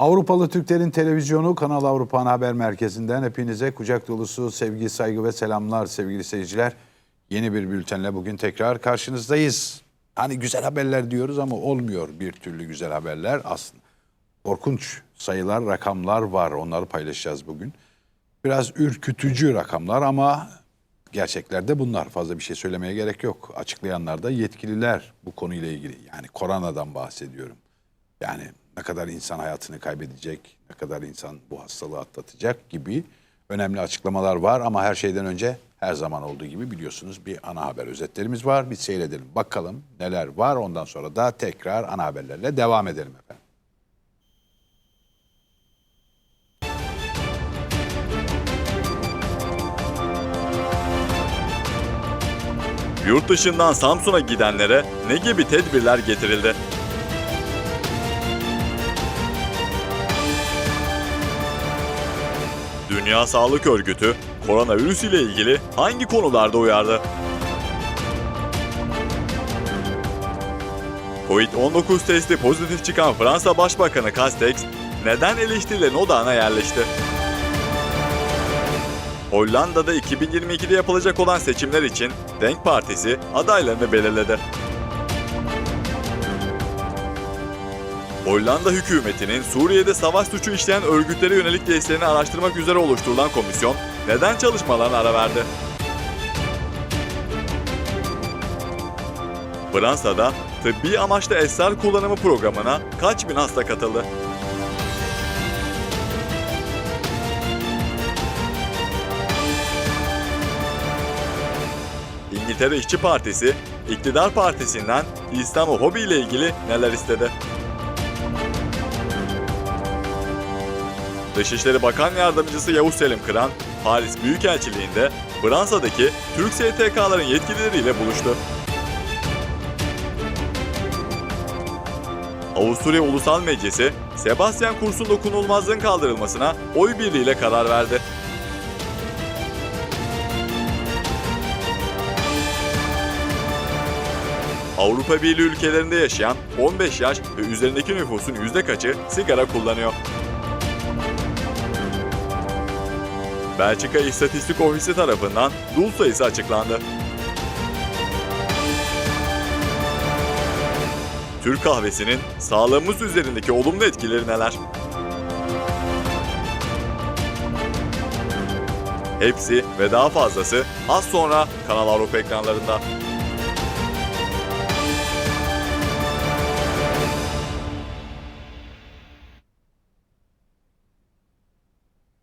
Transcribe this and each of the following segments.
Avrupalı Türklerin Televizyonu Kanal Avrupa Ana Haber Merkezi'nden hepinize kucak dolusu sevgi, saygı ve selamlar sevgili seyirciler. Yeni bir bültenle bugün tekrar karşınızdayız. Hani güzel haberler diyoruz ama olmuyor bir türlü güzel haberler aslında. Korkunç sayılar, rakamlar var. Onları paylaşacağız bugün. Biraz ürkütücü rakamlar ama gerçeklerde bunlar. Fazla bir şey söylemeye gerek yok. Açıklayanlar da yetkililer bu konuyla ilgili. Yani koronadan bahsediyorum. Yani ne kadar insan hayatını kaybedecek, ne kadar insan bu hastalığı atlatacak gibi önemli açıklamalar var. Ama her şeyden önce her zaman olduğu gibi biliyorsunuz bir ana haber özetlerimiz var. Bir seyredelim bakalım neler var. Ondan sonra da tekrar ana haberlerle devam edelim efendim. Yurt dışından Samsun'a gidenlere ne gibi tedbirler getirildi? Dünya Sağlık Örgütü koronavirüs ile ilgili hangi konularda uyardı? Covid-19 testi pozitif çıkan Fransa Başbakanı Castex neden eleştirilerin odağına yerleşti? Hollanda'da 2022'de yapılacak olan seçimler için Denk Partisi adaylarını belirledi. Hollanda hükümetinin Suriye'de savaş suçu işleyen örgütlere yönelik testlerini araştırmak üzere oluşturulan komisyon neden çalışmalarına ara verdi? Fransa'da tıbbi amaçlı esrar kullanımı programına kaç bin hasta katıldı? İngiltere İşçi Partisi, iktidar partisinden İslamofobi ile ilgili neler istedi? Dışişleri Bakan Yardımcısı Yavuz Selim Kıran, Paris Büyükelçiliğinde Fransa'daki Türk STK'ların yetkilileriyle buluştu. Avusturya Ulusal Meclisi, Sebastian Kurtz'un dokunulmazlığın kaldırılmasına oy birliğiyle karar verdi. Avrupa Birliği ülkelerinde yaşayan 15 yaş ve üzerindeki nüfusun yüzde kaçı sigara kullanıyor? Belçika İstatistik Ofisi tarafından dul sayısı açıklandı. Türk kahvesinin sağlığımız üzerindeki olumlu etkileri neler? Hepsi ve daha fazlası az sonra Kanal Avrupa ekranlarında.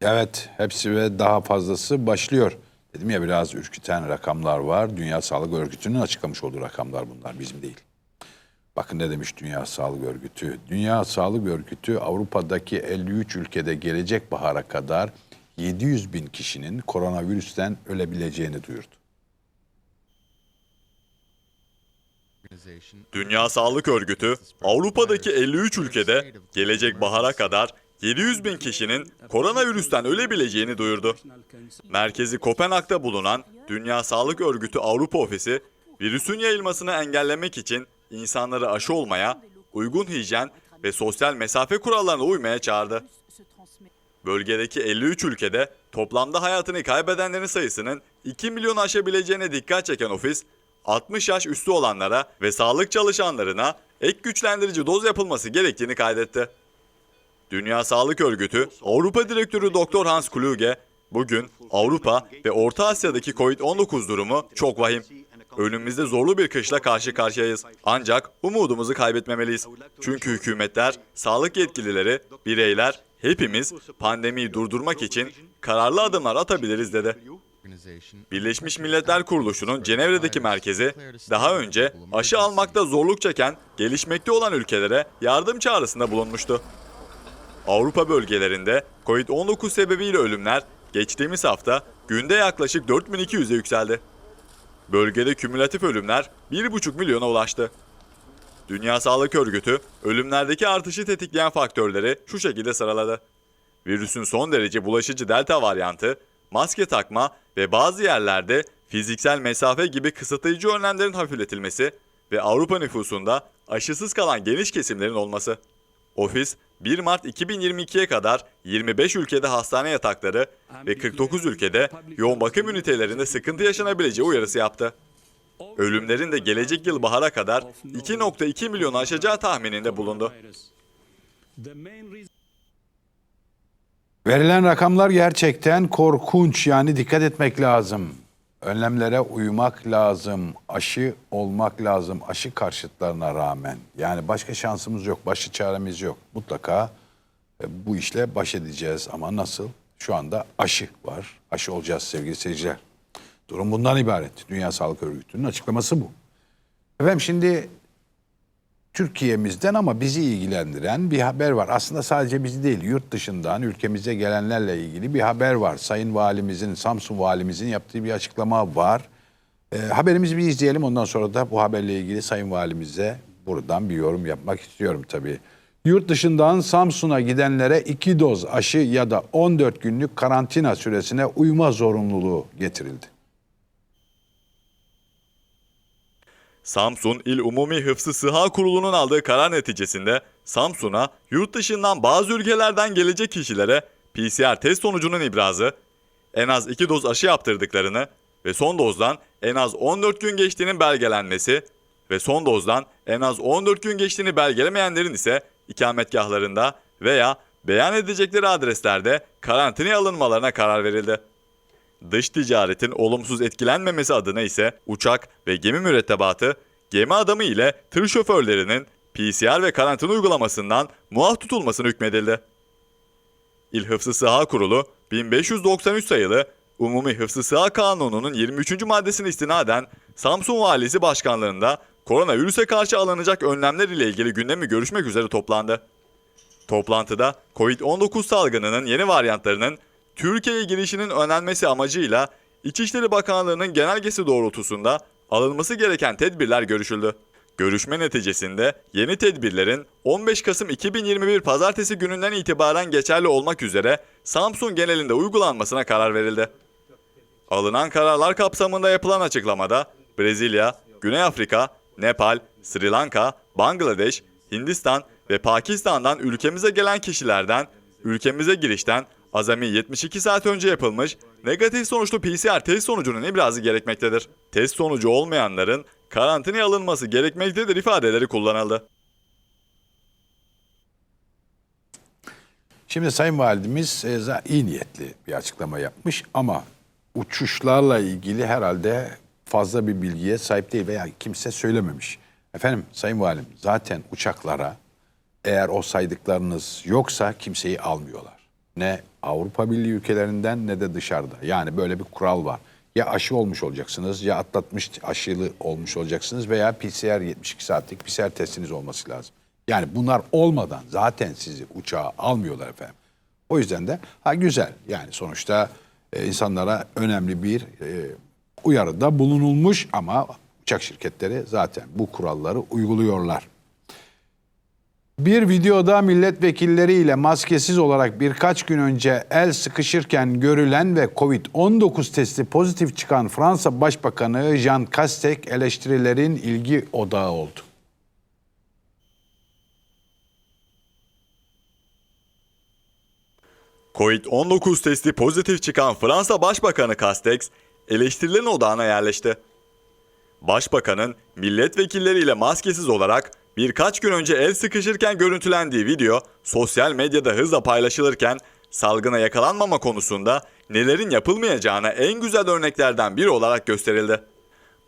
Evet, hepsi ve daha fazlası başlıyor. Dedim ya biraz ürküten rakamlar var. Dünya Sağlık Örgütü'nün açıklamış olduğu rakamlar bunlar, bizim değil. Bakın ne demiş Dünya Sağlık Örgütü. Dünya Sağlık Örgütü Avrupa'daki 53 ülkede gelecek bahara kadar 700 bin kişinin koronavirüsten ölebileceğini duyurdu. Dünya Sağlık Örgütü, Avrupa'daki 53 ülkede gelecek bahara kadar 700 bin kişinin koronavirüsten ölebileceğini duyurdu. Merkezi Kopenhag'da bulunan Dünya Sağlık Örgütü Avrupa Ofisi, virüsün yayılmasını engellemek için insanları aşı olmaya, uygun hijyen ve sosyal mesafe kurallarına uymaya çağırdı. Bölgedeki 53 ülkede toplamda hayatını kaybedenlerin sayısının 2 milyon aşabileceğine dikkat çeken ofis, 60 yaş üstü olanlara ve sağlık çalışanlarına ek güçlendirici doz yapılması gerektiğini kaydetti. Dünya Sağlık Örgütü Avrupa Direktörü Dr. Hans Kluge, bugün Avrupa ve Orta Asya'daki Covid-19 durumu çok vahim. Önümüzde zorlu bir kışla karşı karşıyayız. Ancak umudumuzu kaybetmemeliyiz. Çünkü hükümetler, sağlık yetkilileri, bireyler, hepimiz pandemiyi durdurmak için kararlı adımlar atabiliriz dedi. Birleşmiş Milletler Kuruluşu'nun Cenevre'deki merkezi daha önce aşı almakta zorluk çeken gelişmekte olan ülkelere yardım çağrısında bulunmuştu. Avrupa bölgelerinde Covid-19 sebebiyle ölümler geçtiğimiz hafta günde yaklaşık 4200'e yükseldi. Bölgede kümülatif ölümler 1,5 milyona ulaştı. Dünya Sağlık Örgütü ölümlerdeki artışı tetikleyen faktörleri şu şekilde sıraladı. Virüsün son derece bulaşıcı delta varyantı, maske takma ve bazı yerlerde fiziksel mesafe gibi kısıtlayıcı önlemlerin hafifletilmesi ve Avrupa nüfusunda aşısız kalan geniş kesimlerin olması. Ofis 1 Mart 2022'ye kadar 25 ülkede hastane yatakları ve 49 ülkede yoğun bakım ünitelerinde sıkıntı yaşanabileceği uyarısı yaptı. Ölümlerin de gelecek yıl bahara kadar 2.2 milyonu aşacağı tahmininde bulundu. Verilen rakamlar gerçekten korkunç yani dikkat etmek lazım. Önlemlere uymak lazım. Aşı olmak lazım. Aşı karşıtlarına rağmen. Yani başka şansımız yok. Başka çaremiz yok. Mutlaka e, bu işle baş edeceğiz. Ama nasıl? Şu anda aşı var. Aşı olacağız sevgili seyirciler. Durum bundan ibaret. Dünya Sağlık Örgütü'nün açıklaması bu. Efendim şimdi Türkiye'mizden ama bizi ilgilendiren bir haber var. Aslında sadece bizi değil, yurt dışından ülkemize gelenlerle ilgili bir haber var. Sayın Valimizin, Samsun Valimizin yaptığı bir açıklama var. Ee, haberimizi bir izleyelim. Ondan sonra da bu haberle ilgili Sayın Valimize buradan bir yorum yapmak istiyorum tabii. Yurt dışından Samsun'a gidenlere iki doz aşı ya da 14 günlük karantina süresine uyma zorunluluğu getirildi. Samsun İl Umumi Hıfzı Sıha Kurulu'nun aldığı karar neticesinde Samsun'a yurt dışından bazı ülkelerden gelecek kişilere PCR test sonucunun ibrazı, en az 2 doz aşı yaptırdıklarını ve son dozdan en az 14 gün geçtiğinin belgelenmesi ve son dozdan en az 14 gün geçtiğini belgelemeyenlerin ise ikametgahlarında veya beyan edecekleri adreslerde karantinaya alınmalarına karar verildi. Dış ticaretin olumsuz etkilenmemesi adına ise uçak ve gemi mürettebatı, gemi adamı ile tır şoförlerinin PCR ve karantina uygulamasından muaf tutulmasını hükmedildi. İl Hıfzı Sıha Kurulu 1593 sayılı Umumi Hıfzı Sıha Kanunu'nun 23. maddesine istinaden Samsun Valisi Başkanlığında koronavirüse karşı alınacak önlemler ile ilgili gündemi görüşmek üzere toplandı. Toplantıda COVID-19 salgınının yeni varyantlarının Türkiye'ye girişinin önlenmesi amacıyla İçişleri Bakanlığı'nın genelgesi doğrultusunda alınması gereken tedbirler görüşüldü. Görüşme neticesinde yeni tedbirlerin 15 Kasım 2021 Pazartesi gününden itibaren geçerli olmak üzere Samsun genelinde uygulanmasına karar verildi. Alınan kararlar kapsamında yapılan açıklamada Brezilya, Güney Afrika, Nepal, Sri Lanka, Bangladeş, Hindistan ve Pakistan'dan ülkemize gelen kişilerden ülkemize girişten azami 72 saat önce yapılmış negatif sonuçlu PCR test sonucunun ibrazı gerekmektedir. Test sonucu olmayanların karantinaya alınması gerekmektedir ifadeleri kullanıldı. Şimdi Sayın Validemiz e, iyi niyetli bir açıklama yapmış ama uçuşlarla ilgili herhalde fazla bir bilgiye sahip değil veya kimse söylememiş. Efendim Sayın Valim zaten uçaklara eğer o saydıklarınız yoksa kimseyi almıyorlar. Ne Avrupa Birliği ülkelerinden ne de dışarıda. Yani böyle bir kural var. Ya aşı olmuş olacaksınız ya atlatmış aşılı olmuş olacaksınız veya PCR 72 saatlik PCR testiniz olması lazım. Yani bunlar olmadan zaten sizi uçağa almıyorlar efendim. O yüzden de ha güzel yani sonuçta e, insanlara önemli bir e, uyarıda bulunulmuş ama uçak şirketleri zaten bu kuralları uyguluyorlar. Bir videoda milletvekilleriyle maskesiz olarak birkaç gün önce el sıkışırken görülen ve Covid-19 testi pozitif çıkan Fransa Başbakanı Jean Castex eleştirilerin ilgi odağı oldu. Covid-19 testi pozitif çıkan Fransa Başbakanı Castex eleştirilerin odağına yerleşti. Başbakanın milletvekilleriyle maskesiz olarak birkaç gün önce el sıkışırken görüntülendiği video sosyal medyada hızla paylaşılırken salgına yakalanmama konusunda nelerin yapılmayacağına en güzel örneklerden biri olarak gösterildi.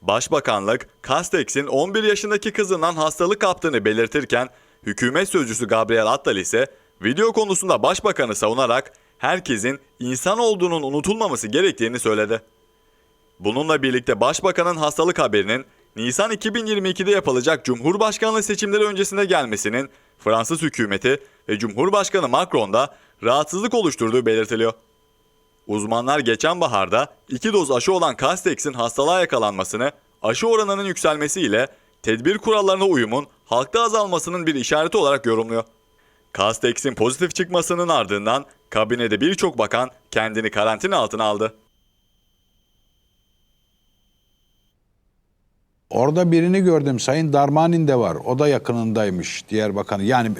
Başbakanlık, Castex'in 11 yaşındaki kızından hastalık kaptığını belirtirken, hükümet sözcüsü Gabriel Attal ise video konusunda başbakanı savunarak herkesin insan olduğunun unutulmaması gerektiğini söyledi. Bununla birlikte başbakanın hastalık haberinin Nisan 2022'de yapılacak Cumhurbaşkanlığı seçimleri öncesinde gelmesinin Fransız hükümeti ve Cumhurbaşkanı Macron'da rahatsızlık oluşturduğu belirtiliyor. Uzmanlar geçen baharda iki doz aşı olan Castex'in hastalığa yakalanmasını, aşı oranının yükselmesiyle tedbir kurallarına uyumun halkta azalmasının bir işareti olarak yorumluyor. Castex'in pozitif çıkmasının ardından kabinede birçok bakan kendini karantina altına aldı. Orada birini gördüm. Sayın Darmanin de var. O da yakınındaymış diğer bakanı. Yani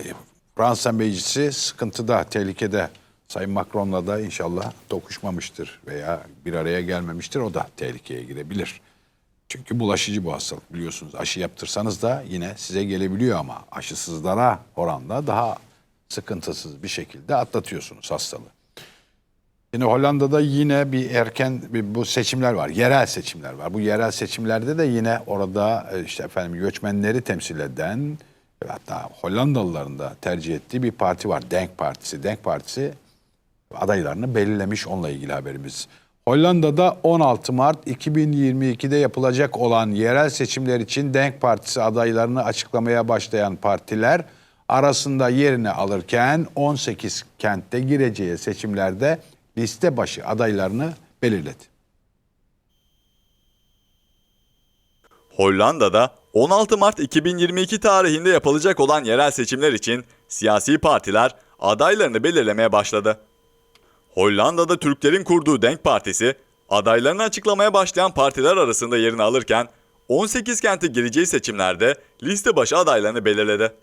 Fransa meclisi sıkıntıda, tehlikede. Sayın Macron'la da inşallah dokuşmamıştır veya bir araya gelmemiştir. O da tehlikeye girebilir. Çünkü bulaşıcı bu hastalık biliyorsunuz. Aşı yaptırsanız da yine size gelebiliyor ama aşısızlara oranla daha sıkıntısız bir şekilde atlatıyorsunuz hastalığı. Şimdi Hollanda'da yine bir erken bir bu seçimler var. Yerel seçimler var. Bu yerel seçimlerde de yine orada e, işte efendim göçmenleri temsil eden hatta Hollandalıların da tercih ettiği bir parti var. Denk Partisi. Denk Partisi adaylarını belirlemiş onunla ilgili haberimiz. Hollanda'da 16 Mart 2022'de yapılacak olan yerel seçimler için Denk Partisi adaylarını açıklamaya başlayan partiler arasında yerini alırken 18 kentte gireceği seçimlerde liste başı adaylarını belirledi. Hollanda'da 16 Mart 2022 tarihinde yapılacak olan yerel seçimler için siyasi partiler adaylarını belirlemeye başladı. Hollanda'da Türklerin kurduğu Denk Partisi adaylarını açıklamaya başlayan partiler arasında yerini alırken 18 kente gireceği seçimlerde liste başı adaylarını belirledi.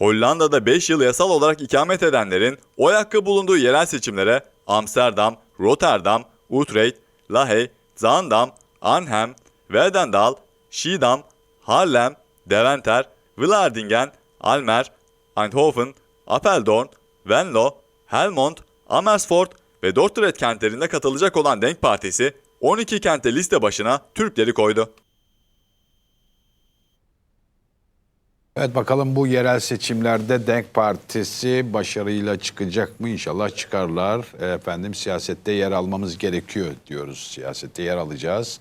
Hollanda'da 5 yıl yasal olarak ikamet edenlerin oy hakkı bulunduğu yerel seçimlere Amsterdam, Rotterdam, Utrecht, Lahey, Zaandam, Arnhem, Veenendaal, Schiedam, Haarlem, Deventer, Vlaardingen, Almer, Eindhoven, Apeldoorn, Venlo, Helmond, Amersfoort ve Dordrecht kentlerinde katılacak olan Denk Partisi 12 kentte liste başına Türkleri koydu. Evet bakalım bu yerel seçimlerde Denk Partisi başarıyla çıkacak mı? İnşallah çıkarlar. E, Efendim siyasette yer almamız gerekiyor diyoruz. Siyasette yer alacağız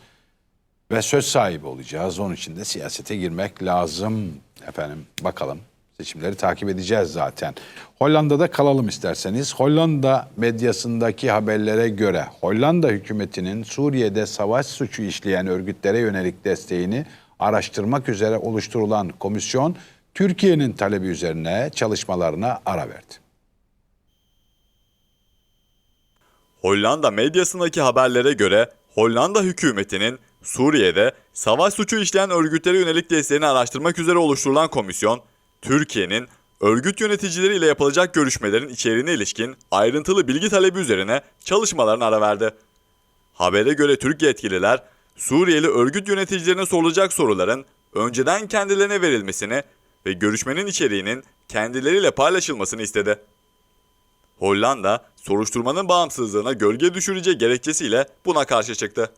ve söz sahibi olacağız. Onun için de siyasete girmek lazım. Efendim bakalım seçimleri takip edeceğiz zaten. Hollanda'da kalalım isterseniz. Hollanda medyasındaki haberlere göre Hollanda hükümetinin Suriye'de savaş suçu işleyen örgütlere yönelik desteğini araştırmak üzere oluşturulan komisyon Türkiye'nin talebi üzerine çalışmalarına ara verdi. Hollanda medyasındaki haberlere göre Hollanda hükümetinin Suriye'de savaş suçu işleyen örgütlere yönelik desteğini araştırmak üzere oluşturulan komisyon, Türkiye'nin örgüt yöneticileriyle yapılacak görüşmelerin içeriğine ilişkin ayrıntılı bilgi talebi üzerine çalışmalarına ara verdi. Habere göre Türk yetkililer, Suriyeli örgüt yöneticilerine sorulacak soruların önceden kendilerine verilmesini ve görüşmenin içeriğinin kendileriyle paylaşılmasını istedi. Hollanda, soruşturmanın bağımsızlığına gölge düşüreceği gerekçesiyle buna karşı çıktı.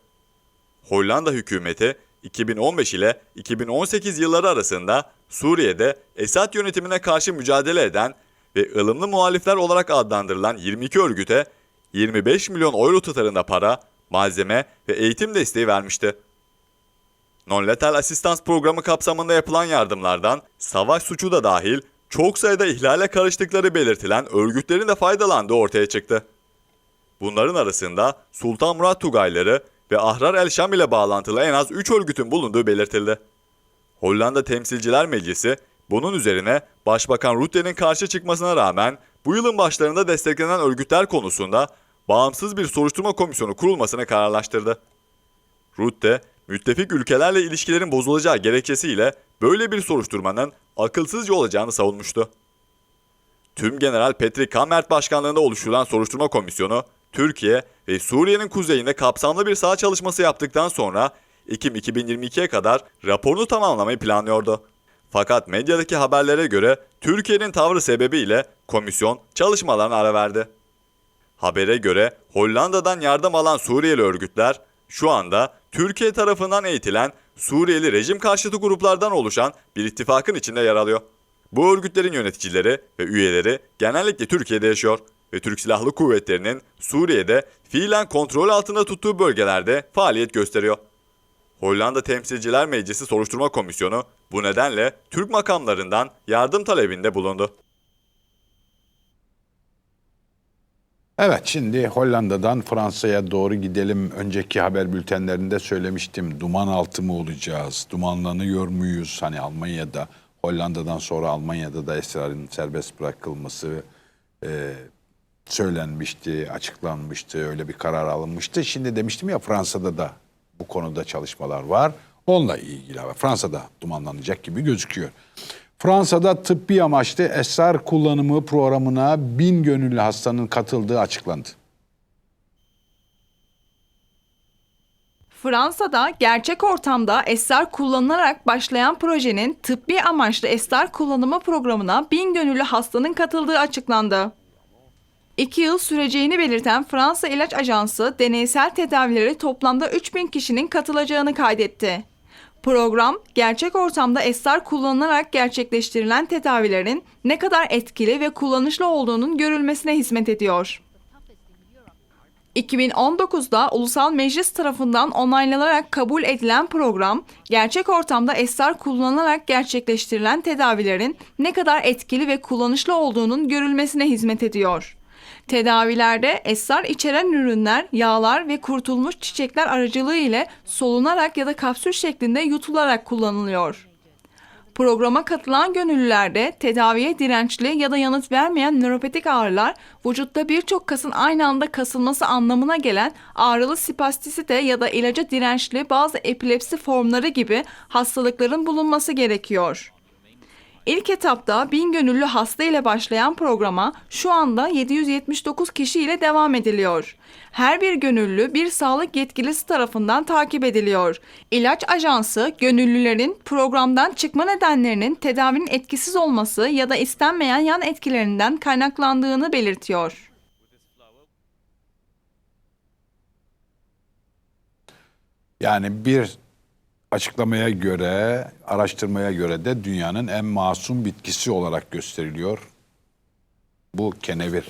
Hollanda hükümeti 2015 ile 2018 yılları arasında Suriye'de Esad yönetimine karşı mücadele eden ve ılımlı muhalifler olarak adlandırılan 22 örgüte 25 milyon euro tutarında para, malzeme ve eğitim desteği vermişti. Non-Lethal Asistans programı kapsamında yapılan yardımlardan savaş suçu da dahil çok sayıda ihlale karıştıkları belirtilen örgütlerin de faydalandığı ortaya çıktı. Bunların arasında Sultan Murat Tugayları ve Ahrar el Şam ile bağlantılı en az 3 örgütün bulunduğu belirtildi. Hollanda Temsilciler Meclisi bunun üzerine Başbakan Rutte'nin karşı çıkmasına rağmen bu yılın başlarında desteklenen örgütler konusunda bağımsız bir soruşturma komisyonu kurulmasını kararlaştırdı. Rutte, müttefik ülkelerle ilişkilerin bozulacağı gerekçesiyle böyle bir soruşturmanın akılsızca olacağını savunmuştu. Tüm General Patrick Kammert başkanlığında oluşturulan soruşturma komisyonu, Türkiye ve Suriye'nin kuzeyinde kapsamlı bir saha çalışması yaptıktan sonra Ekim 2022'ye kadar raporunu tamamlamayı planlıyordu. Fakat medyadaki haberlere göre Türkiye'nin tavrı sebebiyle komisyon çalışmalarına ara verdi. Habere göre Hollanda'dan yardım alan Suriyeli örgütler şu anda Türkiye tarafından eğitilen Suriyeli rejim karşıtı gruplardan oluşan bir ittifakın içinde yer alıyor. Bu örgütlerin yöneticileri ve üyeleri genellikle Türkiye'de yaşıyor ve Türk Silahlı Kuvvetleri'nin Suriye'de fiilen kontrol altında tuttuğu bölgelerde faaliyet gösteriyor. Hollanda Temsilciler Meclisi Soruşturma Komisyonu bu nedenle Türk makamlarından yardım talebinde bulundu. Evet şimdi Hollanda'dan Fransa'ya doğru gidelim. Önceki haber bültenlerinde söylemiştim. Duman altı mı olacağız? Dumanlanıyor muyuz? Hani Almanya'da, Hollanda'dan sonra Almanya'da da esrarın serbest bırakılması e, söylenmişti, açıklanmıştı. Öyle bir karar alınmıştı. Şimdi demiştim ya Fransa'da da bu konuda çalışmalar var. Onunla ilgili. Fransa'da dumanlanacak gibi gözüküyor. Fransa'da tıbbi amaçlı esrar kullanımı programına bin gönüllü hastanın katıldığı açıklandı. Fransa'da gerçek ortamda esrar kullanılarak başlayan projenin tıbbi amaçlı esrar kullanımı programına bin gönüllü hastanın katıldığı açıklandı. İki yıl süreceğini belirten Fransa İlaç Ajansı deneysel tedavilere toplamda 3000 kişinin katılacağını kaydetti. Program, gerçek ortamda esrar kullanılarak gerçekleştirilen tedavilerin ne kadar etkili ve kullanışlı olduğunun görülmesine hizmet ediyor. 2019'da Ulusal Meclis tarafından onaylanarak kabul edilen program, gerçek ortamda esrar kullanılarak gerçekleştirilen tedavilerin ne kadar etkili ve kullanışlı olduğunun görülmesine hizmet ediyor. Tedavilerde esrar içeren ürünler, yağlar ve kurutulmuş çiçekler aracılığı ile solunarak ya da kapsül şeklinde yutularak kullanılıyor. Programa katılan gönüllülerde tedaviye dirençli ya da yanıt vermeyen nöropatik ağrılar, vücutta birçok kasın aynı anda kasılması anlamına gelen ağrılı spastisite ya da ilaca dirençli bazı epilepsi formları gibi hastalıkların bulunması gerekiyor. İlk etapta 1000 gönüllü hasta ile başlayan programa şu anda 779 kişi ile devam ediliyor. Her bir gönüllü bir sağlık yetkilisi tarafından takip ediliyor. İlaç Ajansı gönüllülerin programdan çıkma nedenlerinin tedavinin etkisiz olması ya da istenmeyen yan etkilerinden kaynaklandığını belirtiyor. Yani bir açıklamaya göre, araştırmaya göre de dünyanın en masum bitkisi olarak gösteriliyor. Bu kenevir.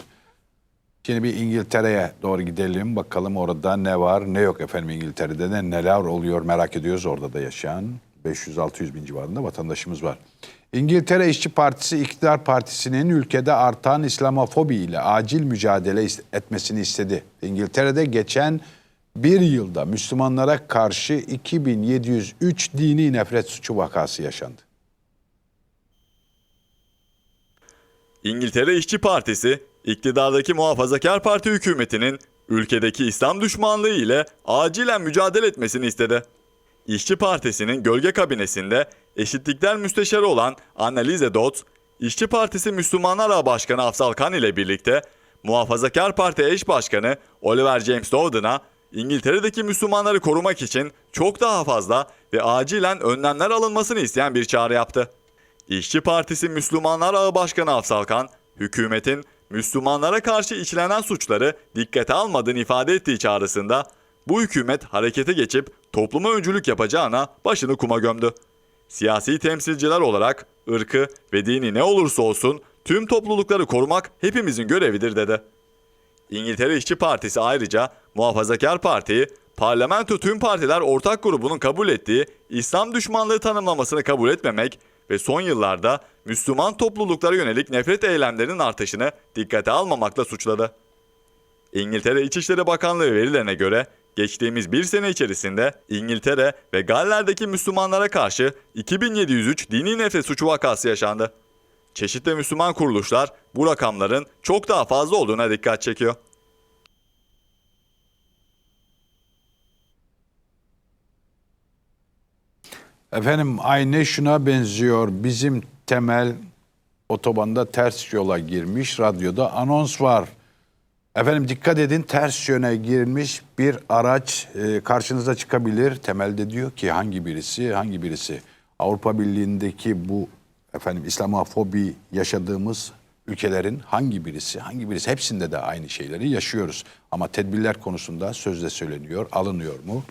Şimdi bir İngiltere'ye doğru gidelim. Bakalım orada ne var ne yok efendim İngiltere'de de neler oluyor merak ediyoruz orada da yaşayan. 500-600 bin civarında vatandaşımız var. İngiltere İşçi Partisi iktidar partisinin ülkede artan İslamofobi ile acil mücadele etmesini istedi. İngiltere'de geçen bir yılda Müslümanlara karşı 2703 dini nefret suçu vakası yaşandı. İngiltere İşçi Partisi, iktidardaki Muhafazakar Parti hükümetinin ülkedeki İslam düşmanlığı ile acilen mücadele etmesini istedi. İşçi Partisi'nin gölge kabinesinde eşitlikler müsteşarı olan Annelize Dodds, İşçi Partisi Müslümanlar Ağı Başkanı Afsal Kan ile birlikte Muhafazakar Parti eş başkanı Oliver James Dowden'a İngiltere'deki Müslümanları korumak için çok daha fazla ve acilen önlemler alınmasını isteyen bir çağrı yaptı. İşçi Partisi Müslümanlar Ağı Başkanı Afsal Kan, hükümetin Müslümanlara karşı işlenen suçları dikkate almadığını ifade ettiği çağrısında bu hükümet harekete geçip topluma öncülük yapacağına başını kuma gömdü. Siyasi temsilciler olarak ırkı ve dini ne olursa olsun tüm toplulukları korumak hepimizin görevidir dedi. İngiltere İşçi Partisi ayrıca Muhafazakar Parti'yi parlamento tüm partiler ortak grubunun kabul ettiği İslam düşmanlığı tanımlamasını kabul etmemek ve son yıllarda Müslüman topluluklara yönelik nefret eylemlerinin artışını dikkate almamakla suçladı. İngiltere İçişleri Bakanlığı verilerine göre geçtiğimiz bir sene içerisinde İngiltere ve Galler'deki Müslümanlara karşı 2703 dini nefret suçu vakası yaşandı. Çeşitli Müslüman kuruluşlar bu rakamların çok daha fazla olduğuna dikkat çekiyor. Efendim aynı şuna benziyor. Bizim temel otobanda ters yola girmiş. Radyoda anons var. Efendim dikkat edin ters yöne girmiş bir araç e, karşınıza çıkabilir. Temelde diyor ki hangi birisi hangi birisi Avrupa Birliği'ndeki bu efendim İslamofobi yaşadığımız ülkelerin hangi birisi hangi birisi hepsinde de aynı şeyleri yaşıyoruz. Ama tedbirler konusunda sözde söyleniyor alınıyor mu?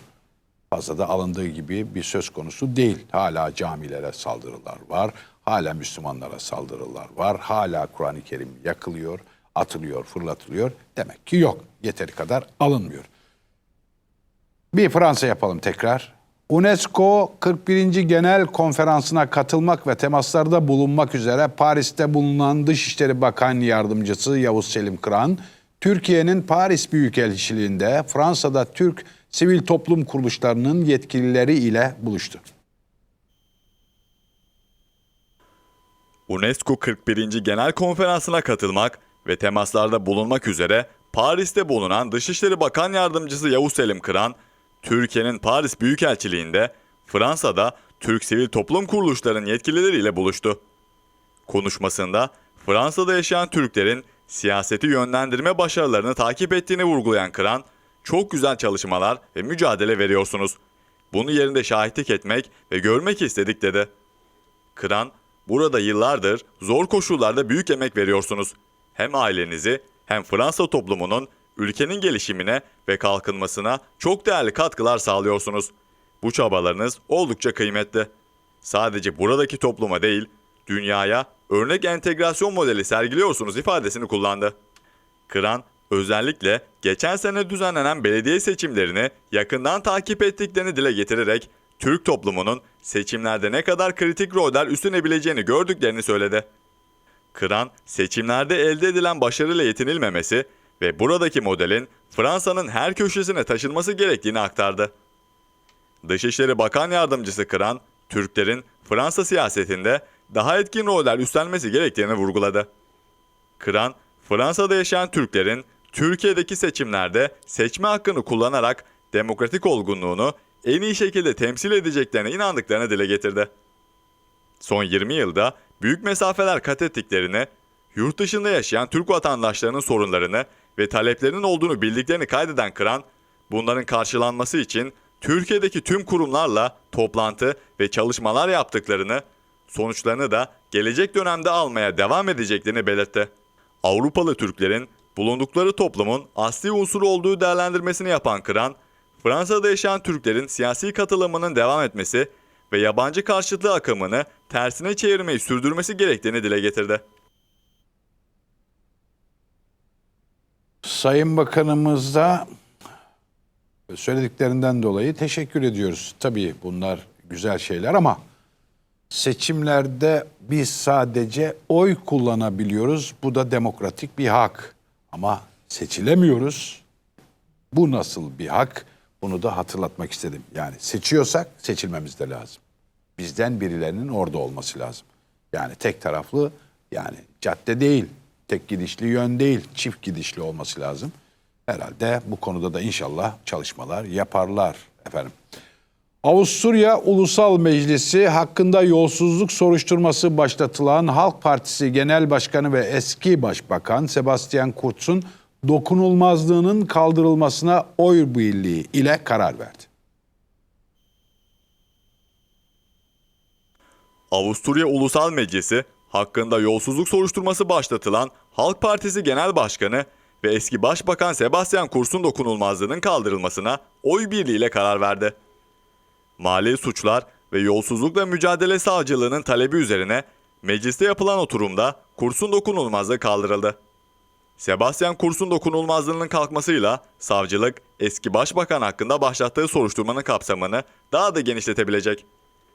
Fazla da alındığı gibi bir söz konusu değil. Hala camilere saldırılar var, hala Müslümanlara saldırılar var, hala Kur'an-ı Kerim yakılıyor, atılıyor, fırlatılıyor. Demek ki yok, yeteri kadar alınmıyor. Bir Fransa yapalım tekrar. UNESCO 41. Genel Konferansı'na katılmak ve temaslarda bulunmak üzere Paris'te bulunan Dışişleri Bakan Yardımcısı Yavuz Selim Kıran, Türkiye'nin Paris Büyükelçiliğinde Fransa'da Türk sivil toplum kuruluşlarının yetkilileri ile buluştu. UNESCO 41. Genel Konferansı'na katılmak ve temaslarda bulunmak üzere Paris'te bulunan Dışişleri Bakan Yardımcısı Yavuz Selim Kıran, Türkiye'nin Paris Büyükelçiliğinde Fransa'da Türk sivil toplum kuruluşlarının yetkilileriyle buluştu. Konuşmasında Fransa'da yaşayan Türklerin siyaseti yönlendirme başarılarını takip ettiğini vurgulayan Kıran, çok güzel çalışmalar ve mücadele veriyorsunuz. Bunu yerinde şahitlik etmek ve görmek istedik dedi. Kıran, burada yıllardır zor koşullarda büyük emek veriyorsunuz. Hem ailenizi hem Fransa toplumunun ülkenin gelişimine ve kalkınmasına çok değerli katkılar sağlıyorsunuz. Bu çabalarınız oldukça kıymetli. Sadece buradaki topluma değil, dünyaya örnek entegrasyon modeli sergiliyorsunuz ifadesini kullandı. Kıran, özellikle geçen sene düzenlenen belediye seçimlerini yakından takip ettiklerini dile getirerek Türk toplumunun seçimlerde ne kadar kritik roller üstlenebileceğini gördüklerini söyledi. Kıran, seçimlerde elde edilen başarıyla yetinilmemesi ve buradaki modelin Fransa'nın her köşesine taşınması gerektiğini aktardı. Dışişleri Bakan Yardımcısı Kıran, Türklerin Fransa siyasetinde daha etkin roller üstlenmesi gerektiğini vurguladı. Kıran, Fransa'da yaşayan Türklerin Türkiye'deki seçimlerde seçme hakkını kullanarak demokratik olgunluğunu en iyi şekilde temsil edeceklerine inandıklarını dile getirdi. Son 20 yılda büyük mesafeler kat ettiklerini, yurt dışında yaşayan Türk vatandaşlarının sorunlarını ve taleplerinin olduğunu bildiklerini kaydeden Kıran, bunların karşılanması için Türkiye'deki tüm kurumlarla toplantı ve çalışmalar yaptıklarını, sonuçlarını da gelecek dönemde almaya devam edeceklerini belirtti. Avrupalı Türklerin bulundukları toplumun asli unsuru olduğu değerlendirmesini yapan Kıran, Fransa'da yaşayan Türklerin siyasi katılımının devam etmesi ve yabancı karşıtlığı akımını tersine çevirmeyi sürdürmesi gerektiğini dile getirdi. Sayın Bakanımız da söylediklerinden dolayı teşekkür ediyoruz. Tabii bunlar güzel şeyler ama seçimlerde biz sadece oy kullanabiliyoruz. Bu da demokratik bir hak. Ama seçilemiyoruz. Bu nasıl bir hak? Bunu da hatırlatmak istedim. Yani seçiyorsak seçilmemiz de lazım. Bizden birilerinin orada olması lazım. Yani tek taraflı yani cadde değil, tek gidişli yön değil, çift gidişli olması lazım. Herhalde bu konuda da inşallah çalışmalar yaparlar efendim. Avusturya Ulusal Meclisi hakkında yolsuzluk soruşturması başlatılan Halk Partisi Genel Başkanı ve eski Başbakan Sebastian Kurz'un dokunulmazlığının kaldırılmasına oy birliği ile karar verdi. Avusturya Ulusal Meclisi hakkında yolsuzluk soruşturması başlatılan Halk Partisi Genel Başkanı ve eski Başbakan Sebastian Kurz'un dokunulmazlığının kaldırılmasına oy birliğiyle karar verdi. Mali Suçlar ve Yolsuzlukla Mücadele Savcılığının talebi üzerine mecliste yapılan oturumda Kurz'un dokunulmazlığı kaldırıldı. Sebastian Kurz'un dokunulmazlığının kalkmasıyla savcılık eski başbakan hakkında başlattığı soruşturmanın kapsamını daha da genişletebilecek.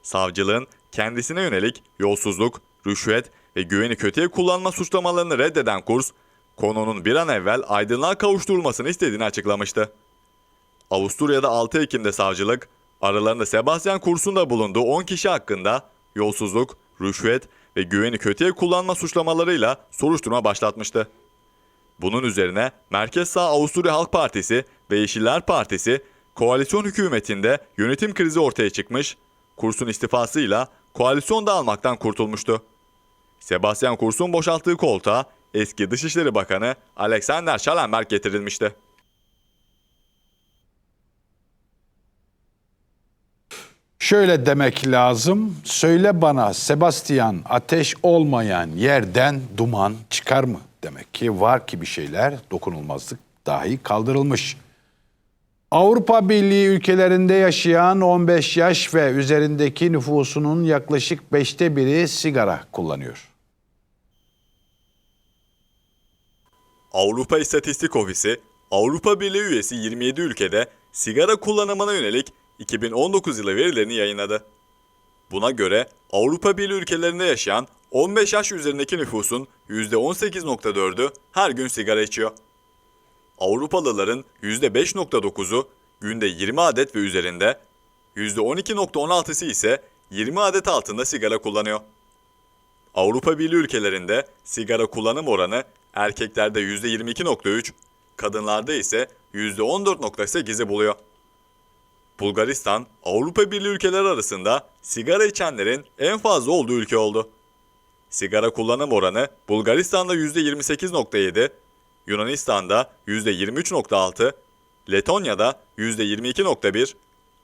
Savcılığın kendisine yönelik yolsuzluk, rüşvet ve güveni kötüye kullanma suçlamalarını reddeden Kurz, konunun bir an evvel aydınlığa kavuşturulmasını istediğini açıklamıştı. Avusturya'da 6 Ekim'de savcılık, aralarında Sebastian Kurz'un bulunduğu 10 kişi hakkında yolsuzluk, rüşvet ve güveni kötüye kullanma suçlamalarıyla soruşturma başlatmıştı. Bunun üzerine Merkez Sağ Avusturya Halk Partisi ve Yeşiller Partisi koalisyon hükümetinde yönetim krizi ortaya çıkmış, Kurs'un istifasıyla koalisyon dağılmaktan kurtulmuştu. Sebastian Kurs'un boşalttığı koltuğa eski Dışişleri Bakanı Alexander Schallenberg getirilmişti. Şöyle demek lazım. Söyle bana Sebastian ateş olmayan yerden duman çıkar mı? Demek ki var ki bir şeyler dokunulmazlık dahi kaldırılmış. Avrupa Birliği ülkelerinde yaşayan 15 yaş ve üzerindeki nüfusunun yaklaşık beşte biri sigara kullanıyor. Avrupa İstatistik Ofisi, Avrupa Birliği üyesi 27 ülkede sigara kullanımına yönelik 2019 yılı verilerini yayınladı. Buna göre Avrupa Birliği ülkelerinde yaşayan 15 yaş üzerindeki nüfusun %18.4'ü her gün sigara içiyor. Avrupalıların %5.9'u günde 20 adet ve üzerinde, %12.16'sı ise 20 adet altında sigara kullanıyor. Avrupa Birliği ülkelerinde sigara kullanım oranı erkeklerde %22.3, kadınlarda ise %14.8'i buluyor. Bulgaristan, Avrupa Birliği ülkeleri arasında sigara içenlerin en fazla olduğu ülke oldu. Sigara kullanım oranı Bulgaristan'da %28.7, Yunanistan'da %23.6, Letonya'da %22.1,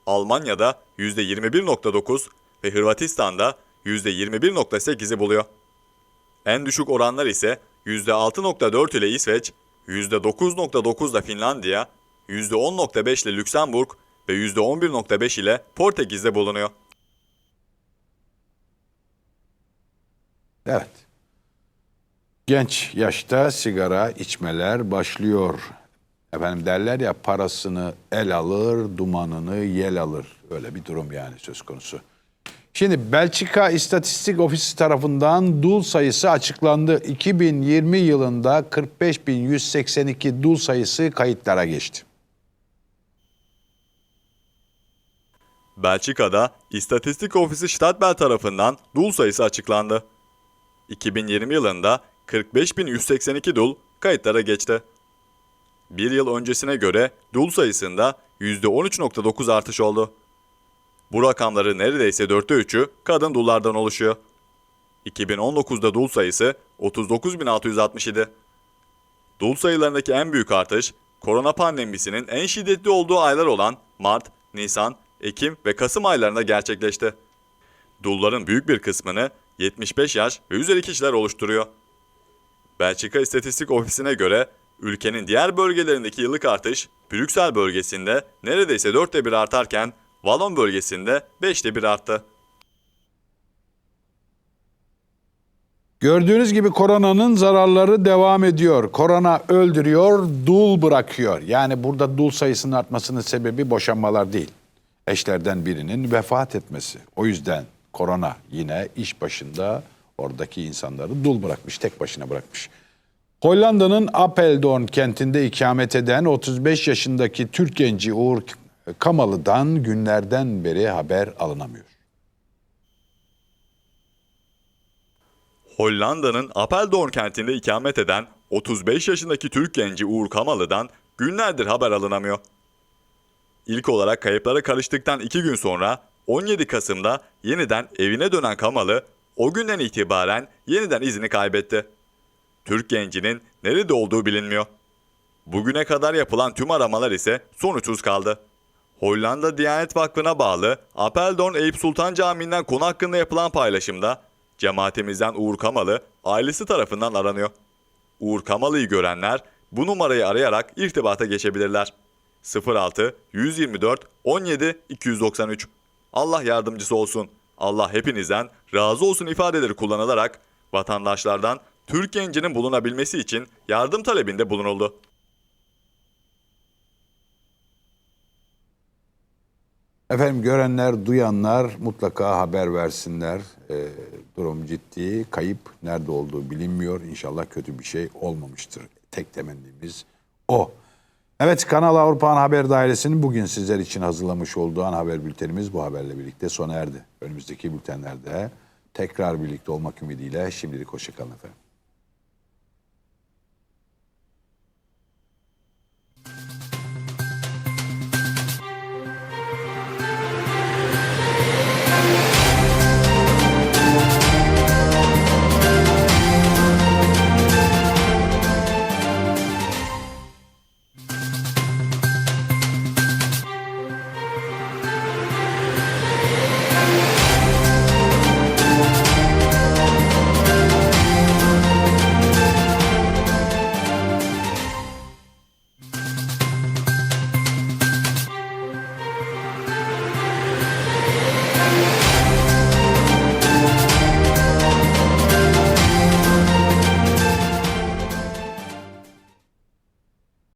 Almanya'da %21.9 ve Hırvatistan'da %21.8'i buluyor. En düşük oranlar ise %6.4 ile İsveç, %9.9 ile Finlandiya, %10.5 ile Lüksemburg ve %11.5 ile Portekiz'de bulunuyor. Evet. Genç yaşta sigara içmeler başlıyor. Efendim derler ya parasını el alır, dumanını yel alır. Öyle bir durum yani söz konusu. Şimdi Belçika İstatistik Ofisi tarafından dul sayısı açıklandı. 2020 yılında 45.182 dul sayısı kayıtlara geçti. Belçika'da İstatistik Ofisi Stadtbel tarafından dul sayısı açıklandı. 2020 yılında 45.182 dul kayıtlara geçti. Bir yıl öncesine göre dul sayısında %13.9 artış oldu. Bu rakamların neredeyse dörtte üçü kadın dullardan oluşuyor. 2019'da dul sayısı 39.660 idi. Dul sayılarındaki en büyük artış, korona pandemisinin en şiddetli olduğu aylar olan Mart, Nisan, Ekim ve Kasım aylarında gerçekleşti. Dulların büyük bir kısmını 75 yaş ve üzeri kişiler oluşturuyor. Belçika İstatistik Ofisi'ne göre ülkenin diğer bölgelerindeki yıllık artış Brüksel bölgesinde neredeyse dörtte bir artarken Valon bölgesinde beşte bir arttı. Gördüğünüz gibi koronanın zararları devam ediyor. Korona öldürüyor, dul bırakıyor. Yani burada dul sayısının artmasının sebebi boşanmalar değil. Eşlerden birinin vefat etmesi. O yüzden korona yine iş başında oradaki insanları dul bırakmış, tek başına bırakmış. Hollanda'nın Apeldoorn kentinde ikamet eden 35 yaşındaki Türk genci Uğur Kamalı'dan günlerden beri haber alınamıyor. Hollanda'nın Apeldoorn kentinde ikamet eden 35 yaşındaki Türk genci Uğur Kamalı'dan günlerdir haber alınamıyor. İlk olarak kayıplara karıştıktan iki gün sonra 17 Kasım'da yeniden evine dönen Kamalı o günden itibaren yeniden izini kaybetti. Türk gencinin nerede olduğu bilinmiyor. Bugüne kadar yapılan tüm aramalar ise sonuçsuz kaldı. Hollanda Diyanet Vakfı'na bağlı Apeldoorn Eyüp Sultan Camii'nden konu hakkında yapılan paylaşımda cemaatimizden Uğur Kamalı ailesi tarafından aranıyor. Uğur Kamalı'yı görenler bu numarayı arayarak irtibata geçebilirler. 06 124 17 293 Allah yardımcısı olsun. Allah hepinizden razı olsun ifadeleri kullanılarak vatandaşlardan Türk gencinin bulunabilmesi için yardım talebinde bulunuldu. Efendim görenler, duyanlar mutlaka haber versinler. Ee, durum ciddi, kayıp nerede olduğu bilinmiyor. İnşallah kötü bir şey olmamıştır. Tek temennimiz o. Evet Kanal Avrupa Ana Haber Dairesi'nin bugün sizler için hazırlamış olduğu ana haber bültenimiz bu haberle birlikte sona erdi. Önümüzdeki bültenlerde tekrar birlikte olmak ümidiyle şimdilik hoşçakalın efendim.